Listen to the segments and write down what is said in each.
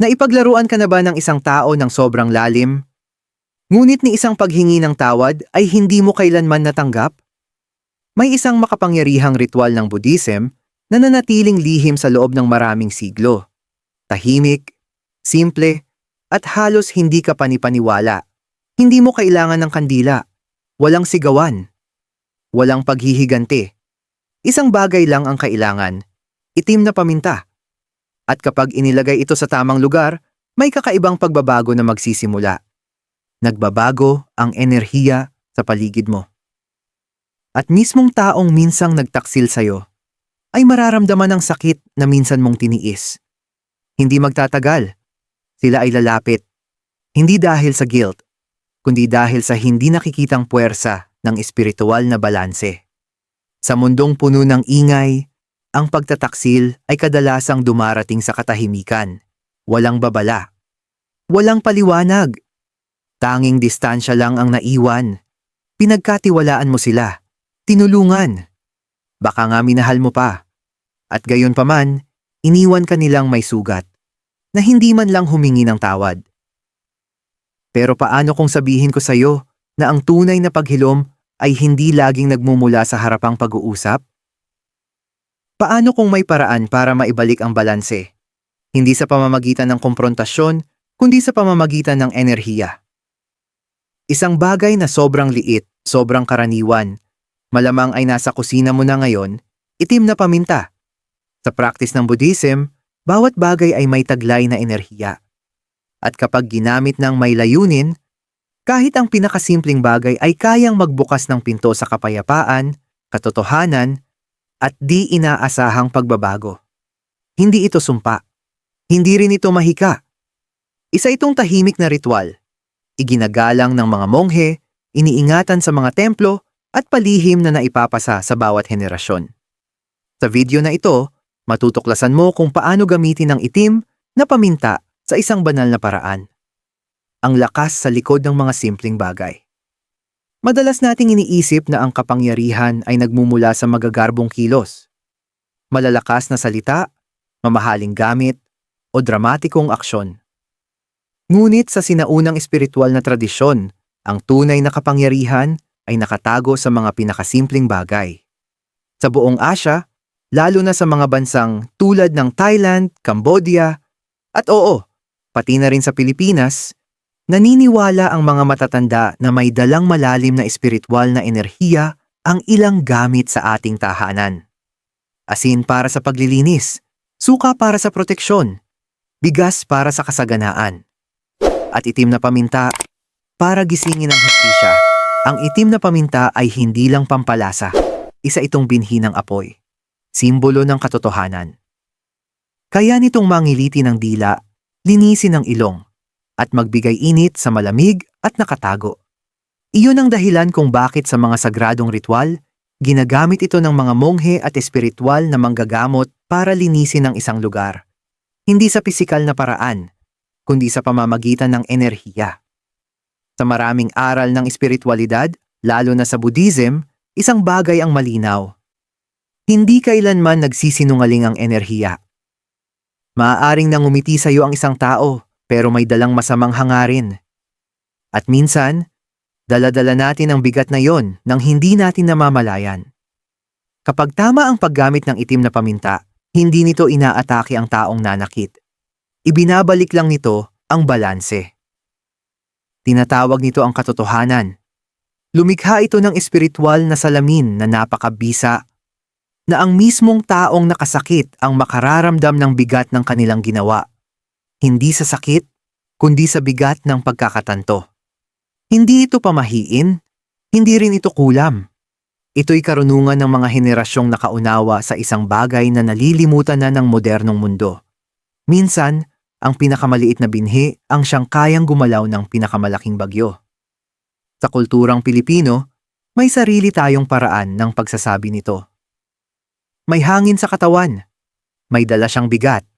Naipaglaruan ka na ba ng isang tao ng sobrang lalim? Ngunit ni isang paghingi ng tawad ay hindi mo kailanman natanggap? May isang makapangyarihang ritual ng Buddhism na nanatiling lihim sa loob ng maraming siglo. Tahimik, simple, at halos hindi ka panipaniwala. Hindi mo kailangan ng kandila. Walang sigawan. Walang paghihigante. Isang bagay lang ang kailangan. Itim na paminta. At kapag inilagay ito sa tamang lugar, may kakaibang pagbabago na magsisimula. Nagbabago ang enerhiya sa paligid mo. At mismong taong minsang nagtaksil sa'yo, ay mararamdaman ng sakit na minsan mong tiniis. Hindi magtatagal. Sila ay lalapit. Hindi dahil sa guilt, kundi dahil sa hindi nakikitang puwersa ng espiritual na balanse. Sa mundong puno ng ingay, ang pagtataksil ay kadalasang dumarating sa katahimikan. Walang babala. Walang paliwanag. Tanging distansya lang ang naiwan. Pinagkatiwalaan mo sila. Tinulungan. Baka nga minahal mo pa. At gayon paman, iniwan ka nilang may sugat na hindi man lang humingi ng tawad. Pero paano kung sabihin ko sa'yo na ang tunay na paghilom ay hindi laging nagmumula sa harapang pag-uusap? Paano kung may paraan para maibalik ang balanse? Hindi sa pamamagitan ng komprontasyon, kundi sa pamamagitan ng enerhiya. Isang bagay na sobrang liit, sobrang karaniwan, malamang ay nasa kusina mo na ngayon, itim na paminta. Sa practice ng Buddhism, bawat bagay ay may taglay na enerhiya. At kapag ginamit ng may layunin, kahit ang pinakasimpleng bagay ay kayang magbukas ng pinto sa kapayapaan, katotohanan, at di inaasahang pagbabago. Hindi ito sumpa. Hindi rin ito mahika. Isa itong tahimik na ritual. Iginagalang ng mga monghe, iniingatan sa mga templo, at palihim na naipapasa sa bawat henerasyon. Sa video na ito, matutuklasan mo kung paano gamitin ang itim na paminta sa isang banal na paraan. Ang lakas sa likod ng mga simpleng bagay. Madalas nating iniisip na ang kapangyarihan ay nagmumula sa magagarbong kilos. Malalakas na salita, mamahaling gamit, o dramatikong aksyon. Ngunit sa sinaunang espiritual na tradisyon, ang tunay na kapangyarihan ay nakatago sa mga pinakasimpleng bagay. Sa buong Asya, lalo na sa mga bansang tulad ng Thailand, Cambodia, at oo, pati na rin sa Pilipinas, naniniwala ang mga matatanda na may dalang malalim na espiritual na enerhiya ang ilang gamit sa ating tahanan. Asin para sa paglilinis, suka para sa proteksyon, bigas para sa kasaganaan, at itim na paminta para gisingin ang hustisya. Ang itim na paminta ay hindi lang pampalasa, isa itong binhi ng apoy, simbolo ng katotohanan. Kaya nitong mangiliti ng dila, linisin ang ilong, at magbigay init sa malamig at nakatago. Iyon ang dahilan kung bakit sa mga sagradong ritual, ginagamit ito ng mga monghe at espiritual na manggagamot para linisin ang isang lugar. Hindi sa pisikal na paraan, kundi sa pamamagitan ng enerhiya. Sa maraming aral ng espiritualidad, lalo na sa Buddhism, isang bagay ang malinaw. Hindi kailanman nagsisinungaling ang enerhiya. Maaaring nangumiti sa iyo ang isang tao, pero may dalang masamang hangarin. At minsan, daladala natin ang bigat na yon nang hindi natin namamalayan. Kapag tama ang paggamit ng itim na paminta, hindi nito inaatake ang taong nanakit. Ibinabalik lang nito ang balanse. Tinatawag nito ang katotohanan. Lumikha ito ng espiritual na salamin na napakabisa na ang mismong taong nakasakit ang makararamdam ng bigat ng kanilang ginawa. Hindi sa sakit, kundi sa bigat ng pagkakatanto. Hindi ito pamahiin, hindi rin ito kulam. Ito'y karunungan ng mga henerasyong nakaunawa sa isang bagay na nalilimutan na ng modernong mundo. Minsan, ang pinakamaliit na binhi ang siyang kayang gumalaw ng pinakamalaking bagyo. Sa kulturang Pilipino, may sarili tayong paraan ng pagsasabi nito. May hangin sa katawan. May dala siyang bigat.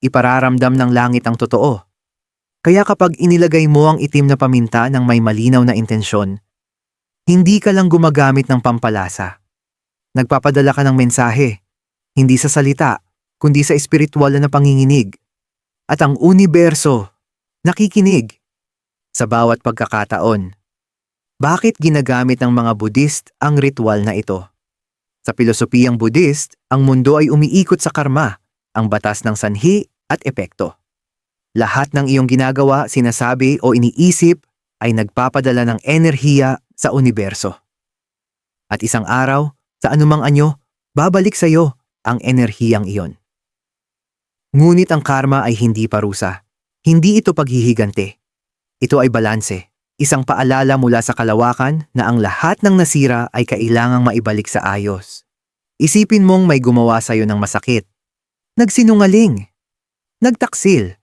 Ipararamdam ng langit ang totoo. Kaya kapag inilagay mo ang itim na paminta ng may malinaw na intensyon, hindi ka lang gumagamit ng pampalasa. Nagpapadala ka ng mensahe, hindi sa salita, kundi sa espiritual na panginginig. at ang universo nakikinig sa bawat pagkakataon. Bakit ginagamit ng mga Buddhist ang ritual na ito? Sa pilosopiyang Buddhist, ang mundo ay umiikot sa karma, ang batas ng sanhi at epekto. Lahat ng iyong ginagawa, sinasabi o iniisip ay nagpapadala ng enerhiya sa universo. At isang araw, sa anumang anyo, babalik sa iyo ang enerhiyang iyon. Ngunit ang karma ay hindi parusa. Hindi ito paghihigante. Ito ay balanse. Isang paalala mula sa kalawakan na ang lahat ng nasira ay kailangang maibalik sa ayos. Isipin mong may gumawa sa iyo ng masakit. Nagsinungaling. Nagtaksil.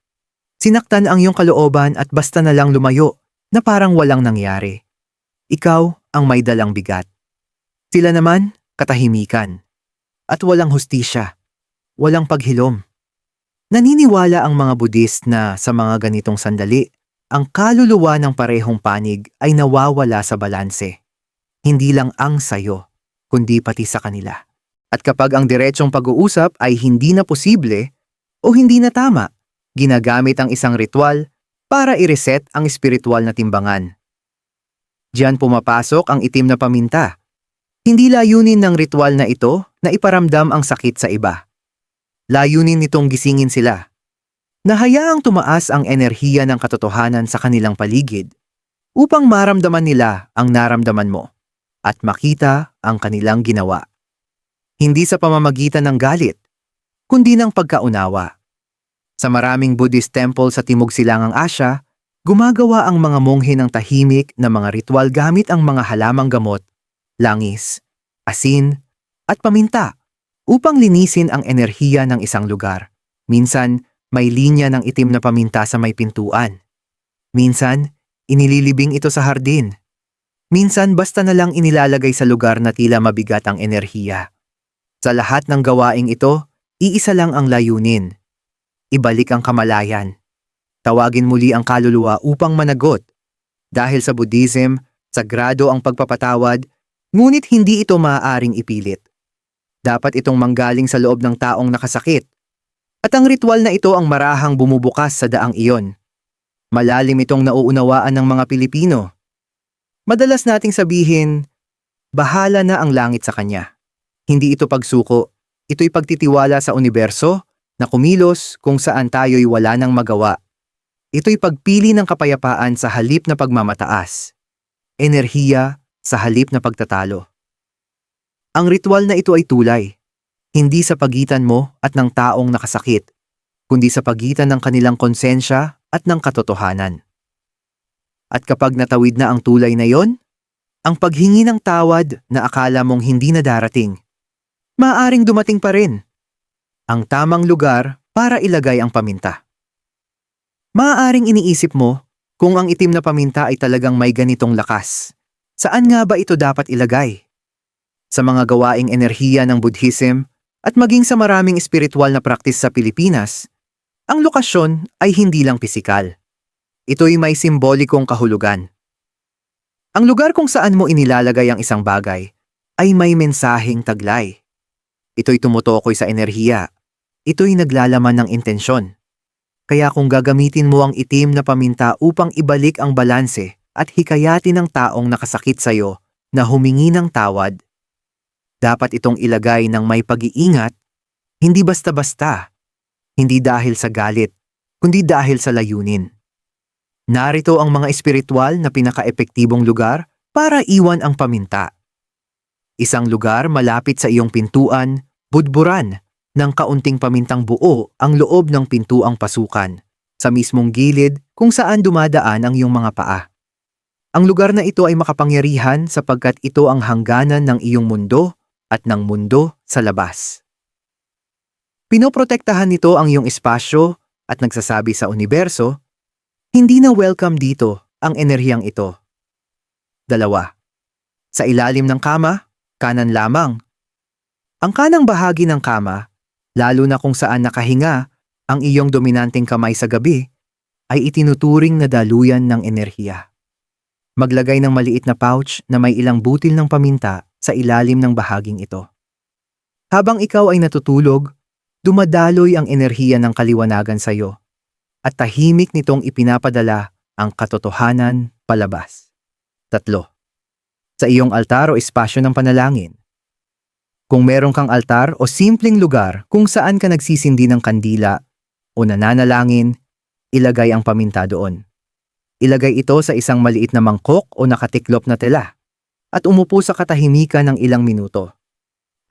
Sinaktan ang iyong kalooban at basta na lang lumayo na parang walang nangyari. Ikaw ang may dalang bigat. Sila naman, katahimikan. At walang hustisya. Walang paghilom. Naniniwala ang mga Buddhist na sa mga ganitong sandali, ang kaluluwa ng parehong panig ay nawawala sa balanse. Hindi lang ang sayo, kundi pati sa kanila. At kapag ang diretsong pag-uusap ay hindi na posible o hindi na tama, ginagamit ang isang ritual para i-reset ang espiritual na timbangan. Diyan pumapasok ang itim na paminta. Hindi layunin ng ritual na ito na iparamdam ang sakit sa iba. Layunin nitong gisingin sila. Nahayaang tumaas ang enerhiya ng katotohanan sa kanilang paligid upang maramdaman nila ang naramdaman mo at makita ang kanilang ginawa. Hindi sa pamamagitan ng galit, kundi ng pagkaunawa. Sa maraming Buddhist temple sa Timog Silangang Asya, gumagawa ang mga monghe ng tahimik na mga ritual gamit ang mga halamang gamot, langis, asin, at paminta upang linisin ang enerhiya ng isang lugar. Minsan, may linya ng itim na paminta sa may pintuan. Minsan, inililibing ito sa hardin. Minsan, basta na lang inilalagay sa lugar na tila mabigat ang enerhiya. Sa lahat ng gawaing ito, iisa lang ang layunin. Ibalik ang kamalayan. Tawagin muli ang kaluluwa upang managot. Dahil sa Buddhism, sagrado ang pagpapatawad, ngunit hindi ito maaaring ipilit. Dapat itong manggaling sa loob ng taong nakasakit at ang ritual na ito ang marahang bumubukas sa daang iyon. Malalim itong nauunawaan ng mga Pilipino. Madalas nating sabihin, bahala na ang langit sa kanya. Hindi ito pagsuko, ito'y pagtitiwala sa universo na kumilos kung saan tayo'y wala nang magawa. Ito'y pagpili ng kapayapaan sa halip na pagmamataas. Enerhiya sa halip na pagtatalo. Ang ritual na ito ay tulay hindi sa pagitan mo at ng taong nakasakit, kundi sa pagitan ng kanilang konsensya at ng katotohanan. At kapag natawid na ang tulay na yon, ang paghingi ng tawad na akala mong hindi na darating, maaring dumating pa rin. Ang tamang lugar para ilagay ang paminta. Maaaring iniisip mo kung ang itim na paminta ay talagang may ganitong lakas. Saan nga ba ito dapat ilagay? Sa mga gawaing enerhiya ng Buddhism, at maging sa maraming espiritual na praktis sa Pilipinas, ang lokasyon ay hindi lang pisikal. Ito'y may simbolikong kahulugan. Ang lugar kung saan mo inilalagay ang isang bagay ay may mensaheng taglay. Ito'y tumutukoy sa enerhiya. Ito'y naglalaman ng intensyon. Kaya kung gagamitin mo ang itim na paminta upang ibalik ang balanse at hikayatin ng taong nakasakit sa'yo na humingi ng tawad, dapat itong ilagay ng may pag-iingat, hindi basta-basta, hindi dahil sa galit, kundi dahil sa layunin. Narito ang mga espiritual na pinaka-epektibong lugar para iwan ang paminta. Isang lugar malapit sa iyong pintuan, budburan, ng kaunting pamintang buo ang loob ng pintuang pasukan, sa mismong gilid kung saan dumadaan ang iyong mga paa. Ang lugar na ito ay makapangyarihan sapagkat ito ang hangganan ng iyong mundo at ng mundo sa labas. Pinoprotektahan nito ang iyong espasyo at nagsasabi sa universo, hindi na welcome dito ang enerhiyang ito. Dalawa. Sa ilalim ng kama, kanan lamang. Ang kanang bahagi ng kama, lalo na kung saan nakahinga ang iyong dominanteng kamay sa gabi, ay itinuturing na daluyan ng enerhiya. Maglagay ng maliit na pouch na may ilang butil ng paminta sa ilalim ng bahaging ito. Habang ikaw ay natutulog, dumadaloy ang enerhiya ng kaliwanagan sa iyo. at tahimik nitong ipinapadala ang katotohanan palabas. Tatlo. Sa iyong altar o espasyo ng panalangin. Kung meron kang altar o simpleng lugar kung saan ka nagsisindi ng kandila o nananalangin, ilagay ang paminta doon. Ilagay ito sa isang maliit na mangkok o nakatiklop na tela at umupo sa katahimikan ng ilang minuto.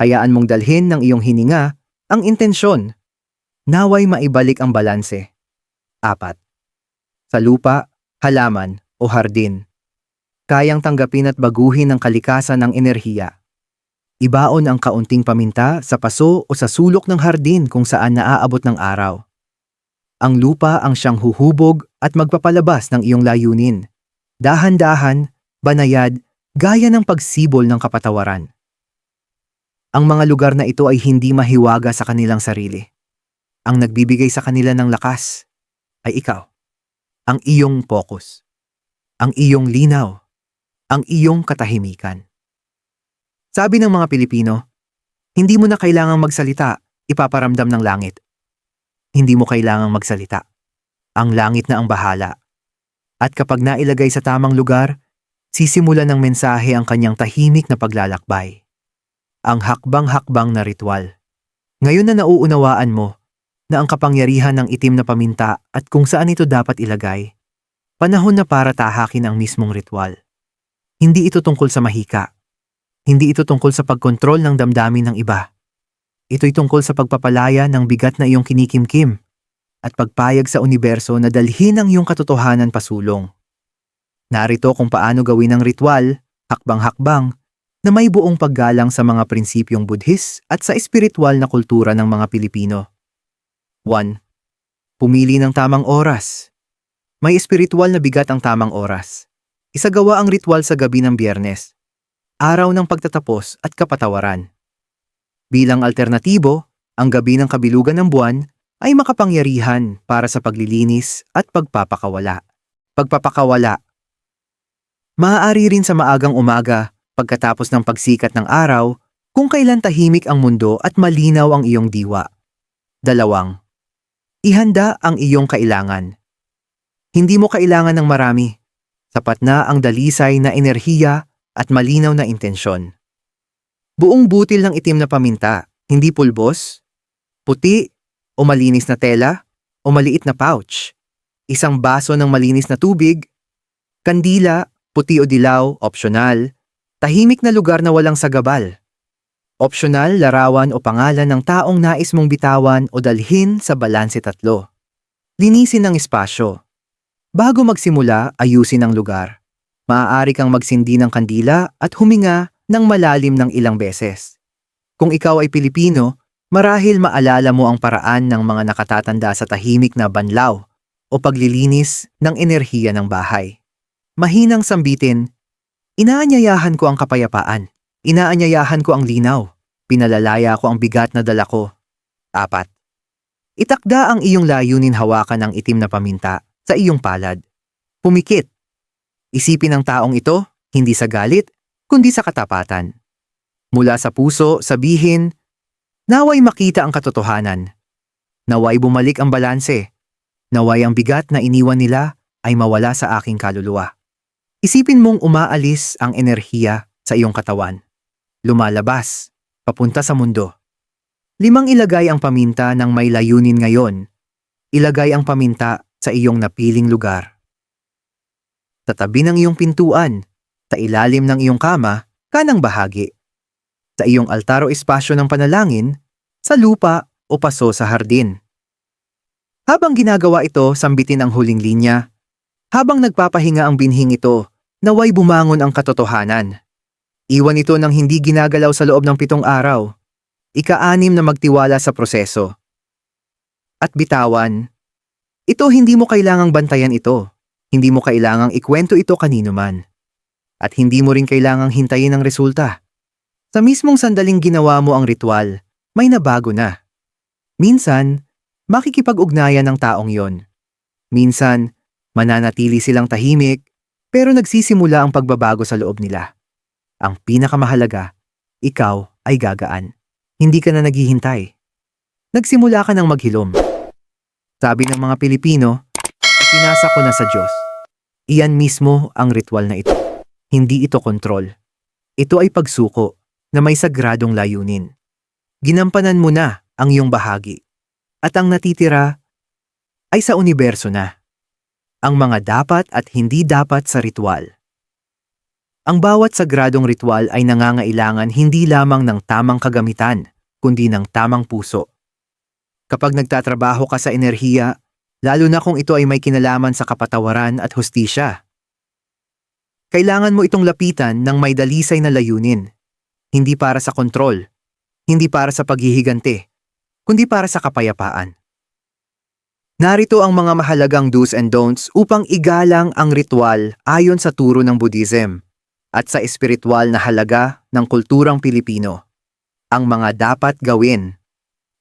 Hayaan mong dalhin ng iyong hininga ang intensyon. Naway maibalik ang balanse. Apat. Sa lupa, halaman o hardin. Kayang tanggapin at baguhin ng kalikasan ng enerhiya. Ibaon ang kaunting paminta sa paso o sa sulok ng hardin kung saan naaabot ng araw. Ang lupa ang siyang huhubog at magpapalabas ng iyong layunin. Dahan-dahan, banayad, gaya ng pagsibol ng kapatawaran. Ang mga lugar na ito ay hindi mahiwaga sa kanilang sarili. Ang nagbibigay sa kanila ng lakas ay ikaw. Ang iyong focus. Ang iyong linaw. Ang iyong katahimikan. Sabi ng mga Pilipino, hindi mo na kailangang magsalita, ipaparamdam ng langit. Hindi mo kailangang magsalita. Ang langit na ang bahala. At kapag nailagay sa tamang lugar, sisimulan ng mensahe ang kanyang tahimik na paglalakbay. Ang hakbang-hakbang na ritual. Ngayon na nauunawaan mo na ang kapangyarihan ng itim na paminta at kung saan ito dapat ilagay, panahon na para tahakin ang mismong ritual. Hindi ito tungkol sa mahika. Hindi ito tungkol sa pagkontrol ng damdamin ng iba. Ito'y tungkol sa pagpapalaya ng bigat na iyong kinikimkim at pagpayag sa universo na dalhin ang iyong katotohanan pasulong. Narito kung paano gawin ang ritual, hakbang-hakbang, na may buong paggalang sa mga prinsipyong Buddhist at sa espiritual na kultura ng mga Pilipino. 1. Pumili ng tamang oras. May espiritual na bigat ang tamang oras. Isagawa ang ritual sa gabi ng biyernes. Araw ng pagtatapos at kapatawaran. Bilang alternatibo, ang gabi ng kabilugan ng buwan ay makapangyarihan para sa paglilinis at pagpapakawala. Pagpapakawala. Maaari rin sa maagang umaga pagkatapos ng pagsikat ng araw kung kailan tahimik ang mundo at malinaw ang iyong diwa. Dalawang. Ihanda ang iyong kailangan. Hindi mo kailangan ng marami. Sapat na ang dalisay na enerhiya at malinaw na intensyon. Buong butil ng itim na paminta, hindi pulbos, puti o malinis na tela o maliit na pouch. Isang baso ng malinis na tubig, kandila, puti o dilaw, optional, tahimik na lugar na walang sagabal. Optional, larawan o pangalan ng taong nais mong bitawan o dalhin sa balanse tatlo. Linisin ang espasyo. Bago magsimula, ayusin ang lugar. Maaari kang magsindi ng kandila at huminga ng malalim ng ilang beses. Kung ikaw ay Pilipino, marahil maalala mo ang paraan ng mga nakatatanda sa tahimik na banlaw o paglilinis ng enerhiya ng bahay. Mahinang sambitin, inaanyayahan ko ang kapayapaan, inaanyayahan ko ang linaw, pinalalaya ko ang bigat na dala ko. Apat. Itakda ang iyong layunin hawakan ng itim na paminta sa iyong palad. Pumikit. Isipin ng taong ito, hindi sa galit, kundi sa katapatan. Mula sa puso, sabihin, naway makita ang katotohanan. Naway bumalik ang balanse. Naway ang bigat na iniwan nila ay mawala sa aking kaluluwa. Isipin mong umaalis ang enerhiya sa iyong katawan. Lumalabas, papunta sa mundo. Limang ilagay ang paminta ng may layunin ngayon. Ilagay ang paminta sa iyong napiling lugar. Sa tabi ng iyong pintuan, sa ilalim ng iyong kama, kanang bahagi. Sa iyong altar o espasyo ng panalangin, sa lupa o paso sa hardin. Habang ginagawa ito, sambitin ang huling linya. Habang nagpapahinga ang binhing ito, naway bumangon ang katotohanan. Iwan ito ng hindi ginagalaw sa loob ng pitong araw. Ika-anim na magtiwala sa proseso. At bitawan. Ito hindi mo kailangang bantayan ito. Hindi mo kailangang ikwento ito kanino man. At hindi mo rin kailangang hintayin ang resulta. Sa mismong sandaling ginawa mo ang ritual, may nabago na. Minsan, makikipag-ugnayan ng taong yon. Minsan, mananatili silang tahimik, pero nagsisimula ang pagbabago sa loob nila. Ang pinakamahalaga, ikaw ay gagaan. Hindi ka na naghihintay. Nagsimula ka ng maghilom. Sabi ng mga Pilipino, ipinasa ko na sa Diyos. Iyan mismo ang ritual na ito. Hindi ito kontrol. Ito ay pagsuko na may sagradong layunin. Ginampanan mo na ang iyong bahagi. At ang natitira ay sa universo na. Ang mga dapat at hindi dapat sa ritual. Ang bawat sagradong ritual ay nangangailangan hindi lamang ng tamang kagamitan, kundi ng tamang puso. Kapag nagtatrabaho ka sa enerhiya, lalo na kung ito ay may kinalaman sa kapatawaran at hustisya. Kailangan mo itong lapitan ng may dalisay na layunin. Hindi para sa kontrol, hindi para sa paghihigante, kundi para sa kapayapaan. Narito ang mga mahalagang do's and don'ts upang igalang ang ritual ayon sa turo ng Buddhism at sa espiritual na halaga ng kulturang Pilipino. Ang mga dapat gawin.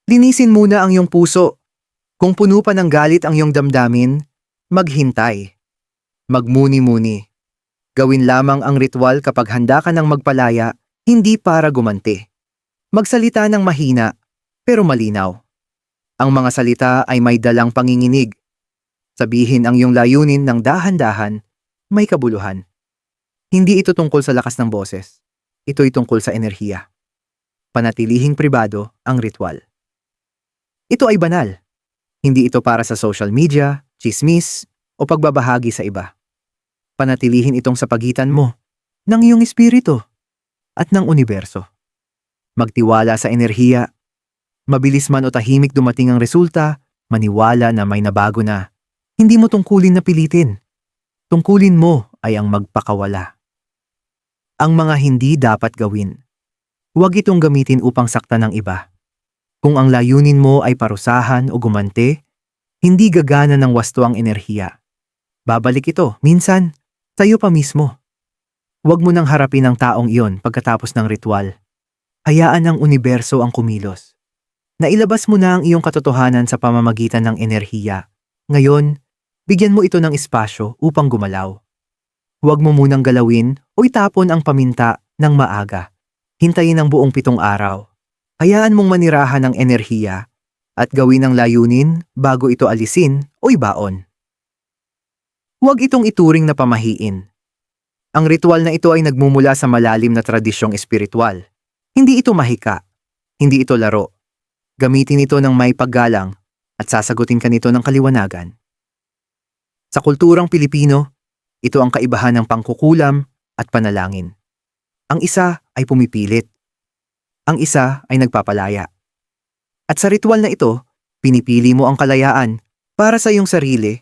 Linisin muna ang iyong puso. Kung puno pa ng galit ang iyong damdamin, maghintay. Magmuni-muni. Gawin lamang ang ritual kapag handa ka ng magpalaya, hindi para gumanti. Magsalita ng mahina, pero malinaw. Ang mga salita ay may dalang panginginig. Sabihin ang iyong layunin ng dahan-dahan, may kabuluhan. Hindi ito tungkol sa lakas ng boses. Ito'y tungkol sa enerhiya. Panatilihing pribado ang ritual. Ito ay banal. Hindi ito para sa social media, chismis, o pagbabahagi sa iba. Panatilihin itong sa pagitan mo, ng iyong espiritu, at ng universo. Magtiwala sa enerhiya. Mabilis man o tahimik dumating ang resulta, maniwala na may nabago na. Hindi mo tungkulin na pilitin. Tungkulin mo ay ang magpakawala. Ang mga hindi dapat gawin. Huwag itong gamitin upang sakta ng iba. Kung ang layunin mo ay parusahan o gumante, hindi gagana ng wasto ang enerhiya. Babalik ito, minsan, sa iyo pa mismo. Huwag mo nang harapin ang taong iyon pagkatapos ng ritual. Hayaan ng universo ang kumilos. Nailabas mo na ang iyong katotohanan sa pamamagitan ng enerhiya. Ngayon, bigyan mo ito ng espasyo upang gumalaw. Huwag mo munang galawin o itapon ang paminta ng maaga. Hintayin ang buong pitong araw. Hayaan mong manirahan ng enerhiya at gawin ang layunin bago ito alisin o ibaon. Huwag itong ituring na pamahiin. Ang ritual na ito ay nagmumula sa malalim na tradisyong espiritual. Hindi ito mahika. Hindi ito laro. Gamitin ito ng may paggalang at sasagutin ka nito ng kaliwanagan. Sa kulturang Pilipino, ito ang kaibahan ng pangkukulam at panalangin. Ang isa ay pumipilit. Ang isa ay nagpapalaya. At sa ritual na ito, pinipili mo ang kalayaan para sa iyong sarili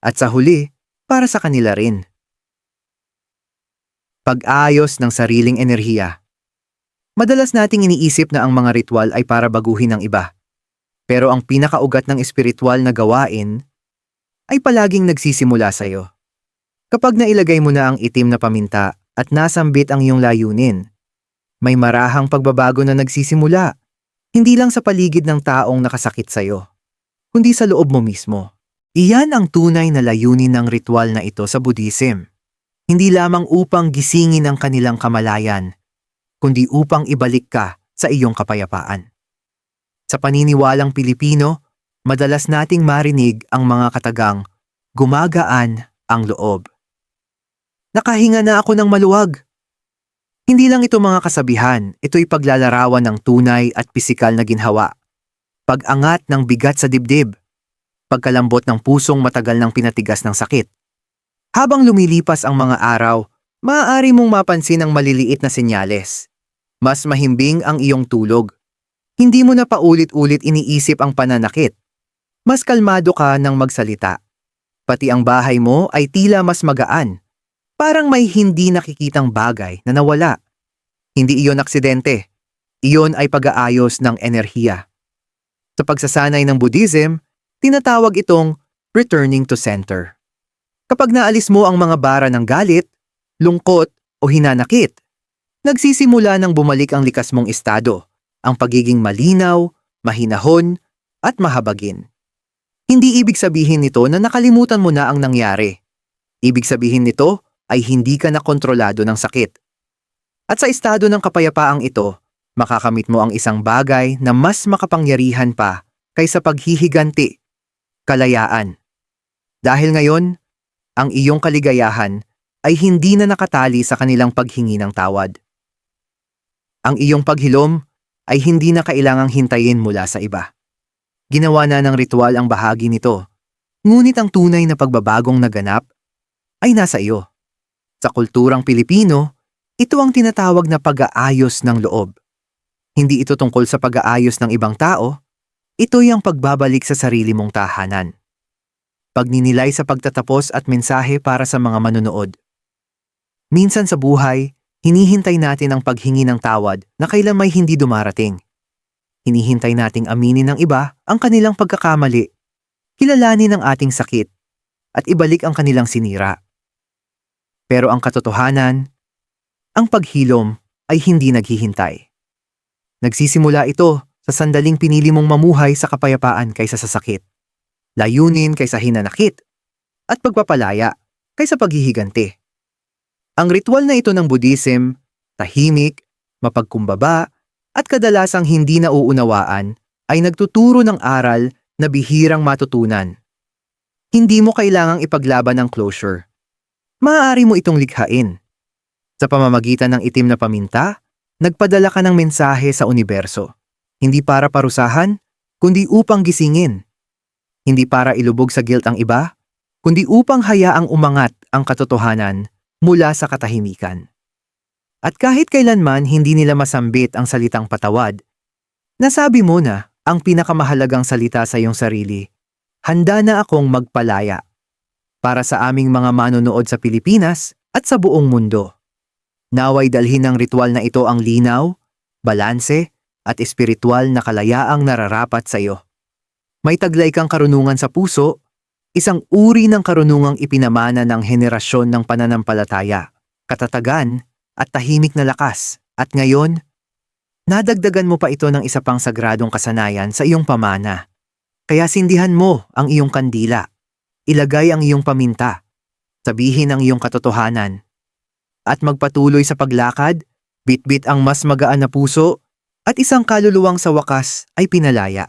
at sa huli, para sa kanila rin. Pag-ayos ng sariling enerhiya. Madalas nating iniisip na ang mga ritual ay para baguhin ng iba. Pero ang pinakaugat ng espiritual na gawain ay palaging nagsisimula sa iyo. Kapag nailagay mo na ang itim na paminta at nasambit ang iyong layunin, may marahang pagbabago na nagsisimula. Hindi lang sa paligid ng taong nakasakit sa iyo, kundi sa loob mo mismo. Iyan ang tunay na layunin ng ritual na ito sa Buddhism. Hindi lamang upang gisingin ang kanilang kamalayan, kundi upang ibalik ka sa iyong kapayapaan. Sa paniniwalang Pilipino, madalas nating marinig ang mga katagang, gumagaan ang loob. Nakahinga na ako ng maluwag. Hindi lang ito mga kasabihan, ito'y paglalarawan ng tunay at pisikal na ginhawa. Pag-angat ng bigat sa dibdib. Pagkalambot ng pusong matagal ng pinatigas ng sakit. Habang lumilipas ang mga araw, maaari mong mapansin ang maliliit na senyales. Mas mahimbing ang iyong tulog. Hindi mo na paulit-ulit iniisip ang pananakit. Mas kalmado ka ng magsalita. Pati ang bahay mo ay tila mas magaan. Parang may hindi nakikitang bagay na nawala. Hindi iyon aksidente. Iyon ay pag-aayos ng enerhiya. Sa pagsasanay ng Buddhism, tinatawag itong returning to center. Kapag naalis mo ang mga bara ng galit, lungkot o hinanakit, nagsisimula ng bumalik ang likas mong estado, ang pagiging malinaw, mahinahon, at mahabagin. Hindi ibig sabihin nito na nakalimutan mo na ang nangyari. Ibig sabihin nito ay hindi ka na kontrolado ng sakit. At sa estado ng kapayapaang ito, makakamit mo ang isang bagay na mas makapangyarihan pa kaysa paghihiganti. kalayaan. Dahil ngayon, ang iyong kaligayahan ay hindi na nakatali sa kanilang paghingi ng tawad. Ang iyong paghilom ay hindi na kailangang hintayin mula sa iba. Ginawa na ng ritual ang bahagi nito, ngunit ang tunay na pagbabagong naganap ay nasa iyo. Sa kulturang Pilipino, ito ang tinatawag na pag-aayos ng loob. Hindi ito tungkol sa pag-aayos ng ibang tao, ito'y ang pagbabalik sa sarili mong tahanan. Pagninilay sa pagtatapos at mensahe para sa mga manonood. Minsan sa buhay, hinihintay natin ang paghingi ng tawad na kailan may hindi dumarating. Hinihintay nating aminin ng iba ang kanilang pagkakamali, kilalanin ang ating sakit, at ibalik ang kanilang sinira. Pero ang katotohanan, ang paghilom ay hindi naghihintay. Nagsisimula ito sa sandaling pinili mong mamuhay sa kapayapaan kaysa sa sakit, layunin kaysa hinanakit, at pagpapalaya kaysa paghihiganti. Ang ritual na ito ng Buddhism, tahimik, mapagkumbaba, at kadalasang hindi nauunawaan ay nagtuturo ng aral na bihirang matutunan. Hindi mo kailangang ipaglaban ang closure. Maaari mo itong likhain. Sa pamamagitan ng itim na paminta, nagpadala ka ng mensahe sa universo. Hindi para parusahan, kundi upang gisingin. Hindi para ilubog sa guilt ang iba, kundi upang hayaang umangat ang katotohanan mula sa katahimikan. At kahit kailanman hindi nila masambit ang salitang patawad, nasabi mo na ang pinakamahalagang salita sa iyong sarili, handa na akong magpalaya para sa aming mga manonood sa Pilipinas at sa buong mundo. Naway dalhin ng ritual na ito ang linaw, balanse, at espiritual na kalayaang nararapat sa iyo. May taglay kang karunungan sa puso, isang uri ng karunungang ipinamana ng henerasyon ng pananampalataya, katatagan, at tahimik na lakas. At ngayon, nadagdagan mo pa ito ng isa pang sagradong kasanayan sa iyong pamana. Kaya sindihan mo ang iyong kandila. Ilagay ang iyong paminta. Sabihin ang iyong katotohanan. At magpatuloy sa paglakad, bitbit ang mas magaan na puso, at isang kaluluwang sa wakas ay pinalaya.